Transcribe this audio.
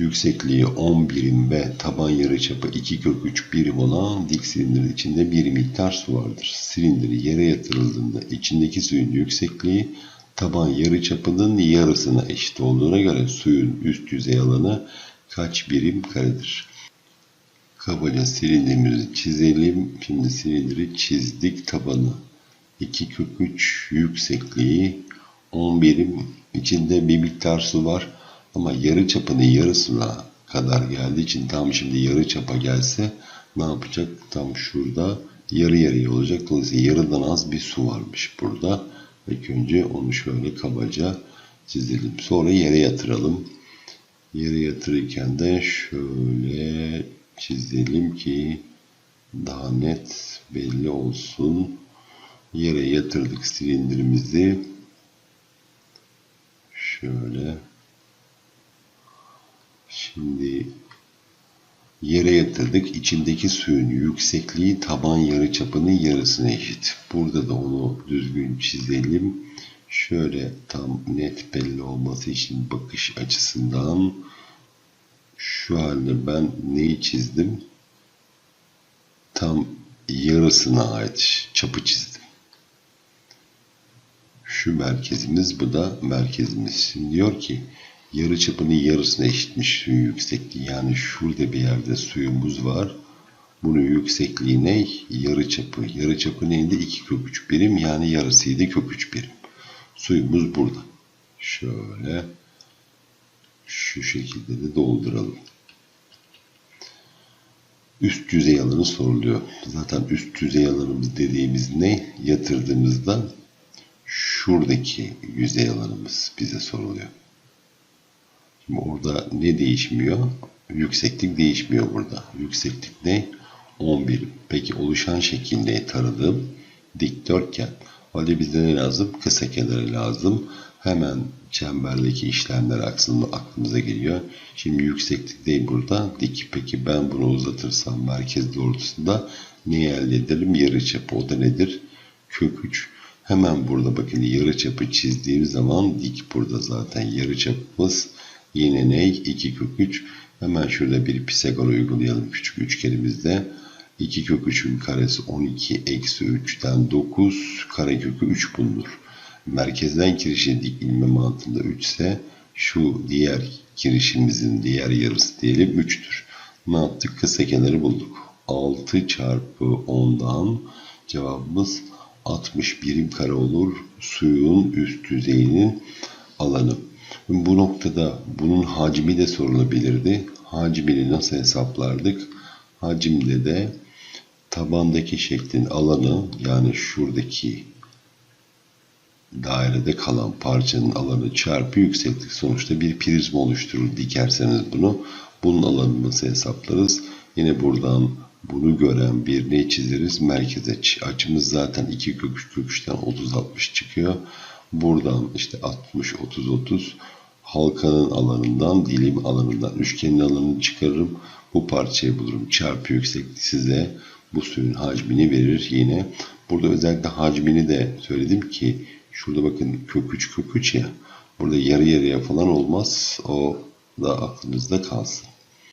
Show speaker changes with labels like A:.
A: yüksekliği 10 birim ve taban yarıçapı 2 kök 3 birim olan dik silindirin içinde bir miktar su vardır. Silindiri yere yatırıldığında içindeki suyun yüksekliği taban yarıçapının yarısına eşit olduğuna göre suyun üst yüzey alanı kaç birim karedir? Kabaca silindirimizi çizelim. Şimdi silindiri çizdik. Tabanı 2 kök 3 yüksekliği 10 birim. içinde bir miktar su var. Ama yarı çapının yarısına kadar geldiği için tam şimdi yarı çapa gelse ne yapacak? Tam şurada yarı yarıya olacak. Dolayısıyla yarıdan az bir su varmış burada. İlk önce onu şöyle kabaca çizelim. Sonra yere yatıralım. Yere yatırırken de şöyle çizelim ki daha net belli olsun. Yere yatırdık silindirimizi. Şöyle. Şimdi yere yatırdık. İçindeki suyun yüksekliği taban yarıçapının yarısına eşit. Burada da onu düzgün çizelim. Şöyle tam net belli olması için bakış açısından şu halde ben neyi çizdim? Tam yarısına ait çapı çizdim. Şu merkezimiz, bu da merkezimiz. Şimdi diyor ki yarı çapının yarısına eşitmiş suyun yüksekliği. Yani şurada bir yerde suyumuz var. Bunun yüksekliği ne? Yarı çapı. Yarı çapı neydi? 2 kök 3 birim yani yarısıydı kök 3 birim. Suyumuz burada. Şöyle şu şekilde de dolduralım. Üst yüzey alanı soruluyor. Zaten üst yüzey alanımız dediğimiz ne? Yatırdığımızda şuradaki yüzey alanımız bize soruluyor. Orada ne değişmiyor? Yükseklik değişmiyor burada. Yükseklik ne? 11. Peki oluşan şekil ne? Taradığım dikdörtgen. Hadi bize ne lazım? Kısa kenarı lazım. Hemen çemberdeki işlemler aslında aklımıza geliyor. Şimdi yükseklik değil burada. Dik. Peki ben bunu uzatırsam merkez doğrultusunda neyi elde ederim? Yarıçapı. O da nedir? Kök 3. Hemen burada bakın yarıçapı çizdiğim zaman dik burada zaten yarıçapımız yine ne? 2 kök 3. Hemen şurada bir Pisagor uygulayalım küçük üçgenimizde. 2 kök 3'ün karesi 12 eksi 3'ten 9 karekökü 3 bulunur. Merkezden kirişe dik ilme mantığında 3 ise şu diğer kirişimizin diğer yarısı diyelim 3'tür. Ne yaptık? Kısa kenarı bulduk. 6 çarpı 10'dan cevabımız 60 birim kare olur. Suyun üst yüzeyinin alanı. Bu noktada bunun hacmi de sorulabilirdi. Hacmini nasıl hesaplardık? Hacimde de tabandaki şeklin alanı yani şuradaki dairede kalan parçanın alanı çarpı yükseklik sonuçta bir prizma oluşturur dikerseniz bunu. Bunun alanını nasıl hesaplarız? Yine buradan bunu gören bir ne çizeriz? Merkez açı. Açımız zaten 2 kök 3 kök 3'ten 30 60 çıkıyor. Buradan işte 60 30 30 halkanın alanından dilim alanından üçgenin alanını çıkarırım. Bu parçayı bulurum. Çarpı yükseklik size bu suyun hacmini verir yine. Burada özellikle hacmini de söyledim ki şurada bakın kök 3 kök 3 ya. Burada yarı yarıya falan olmaz. O da aklınızda kalsın.